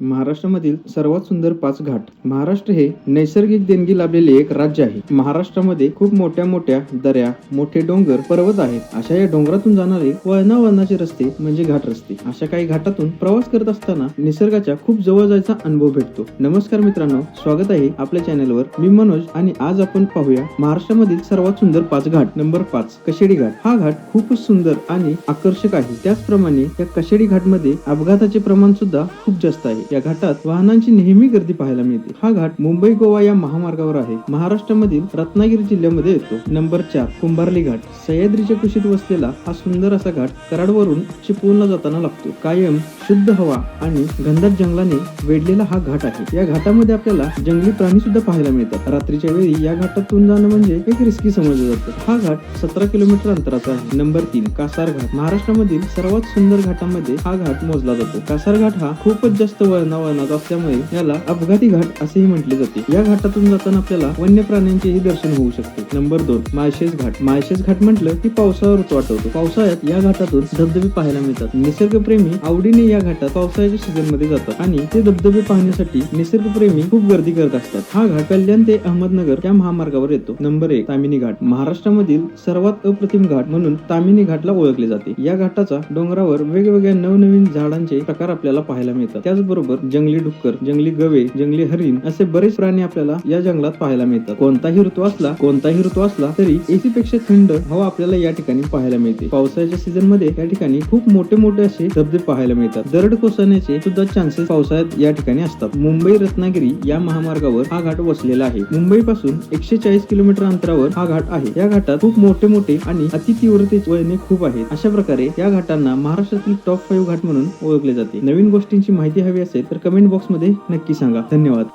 महाराष्ट्रामधील सर्वात सुंदर पाच घाट. महाराष्ट्र हे नैसर्गिक देणगी लाभलेले एक राज्य आहे. महाराष्ट्रामध्ये खूप मोठ्या मोठ्या दऱ्या मोठे डोंगर पर्वत आहेत. अशा या डोंगरातून जाणारे वळणा वळणाचे रस्ते म्हणजे घाट रस्ते. अशा काही घाटातून प्रवास करत असताना निसर्गाच्या खूप जवळ जायचा अनुभव भेटतो. नमस्कार मित्रांनो स्वागत आहे आपल्या चॅनलवर. मी मनोज आणि आज आपण पाहूया महाराष्ट्रामधील सर्वात सुंदर पाच घाट. नंबर पाच कशेडी घाट. हा घाट खूपच सुंदर आणि आकर्षक आहे. त्याचप्रमाणे या कशेडी घाटमध्ये अपघाताचे प्रमाण सुद्धा खूप जास्त आहे. या घाटात वाहनांची नेहमी गर्दी पाहायला मिळते. हा घाट मुंबई गोवा या महामार्गावर आहे. महाराष्ट्रामधील रत्नागिरी जिल्ह्यामध्ये येतो. नंबर चार कुंभारली घाट. सह्याद्रीच्या कुशीत वसलेला हा सुंदर असा घाट कराडवरून चिपळूणला जाताना लागतो. कायम शुद्ध हवा आणि घनदाट जंगलाने वेढलेला हा घाट आहे. या घाटामध्ये आपल्याला जंगली प्राणी सुद्धा पाहायला मिळतात. रात्रीच्या वेळी या घाटातून जाणं म्हणजे एक रिस्की समजलं जातं. हा घाट सतरा किलोमीटर अंतराचा आहे. नंबर तीन कासार घाट. महाराष्ट्रामधील सर्वात सुंदर घाटामध्ये हा घाट मोजला जातो. कासार घाट हा खूपच जास्त वळणावळणाचा असल्यामुळे याला अपघाती घाट असेही म्हटले जाते. या घाटातून जाताना आपल्याला वन्य प्राण्यांचेही दर्शन होऊ शकते. नंबर दोन माळशेज घाट. माळशेज घाट म्हटलं की पावसाळा ऋतू आठवतो पावसाळ्यात या घाटातून धबधबे पाहायला मिळतात. निसर्गप्रेमी आवडीने या घाटात पावसाळ्याच्या सीझनमध्ये जातात आणि ते धबधबे पाहण्यासाठी निसर्गप्रेमी खूप गर्दी करत असतात. हा घाट कल्याण ते अहमदनगर या महामार्गावर येतो. नंबर एक तामिनी घाट. महाराष्ट्रामधील सर्वात अप्रतिम घाट म्हणून तामिनी घाटला ओळखले जाते. या घाटाचा डोंगरावर वेगवेगळ्या नवनवीन झाडांचे प्रकार आपल्याला पाहायला मिळतात. त्याचबरोबर जंगली डुक्कर जंगली गवे जंगली हरिण असे बरेच प्राणी आपल्याला या जंगलात पाहायला मिळतात. कोणताही ऋतू असला कोणताही ऋतू असला तरी एसी पेक्षा थंड हवा आपल्याला या ठिकाणी पाहायला मिळते. पावसाळ्याच्या सीझनमध्ये या ठिकाणी खूप मोठे मोठे असे धबधबे पाहायला मिळतात. दरड कोसळण्याचे सुद्धा चान्सेस पावसाळ्यात या ठिकाणी असतात. मुंबई रत्नागिरी या महामार्गावर हा घाट वसलेला आहे. मुंबई पासून एकशे चाळीस किलोमीटर अंतरावर हा घाट आहे. या घाटात खूप मोठे मोठे आणि अति तीव्रतेचे वळणे खूप आहेत. अशा प्रकारे या घाटांना महाराष्ट्रातील टॉप फाईव्ह घाट म्हणून ओळखले जाते. नवीन गोष्टींची माहिती हवी असेल तर कमेंट बॉक्समध्ये नक्की सांगा. धन्यवाद.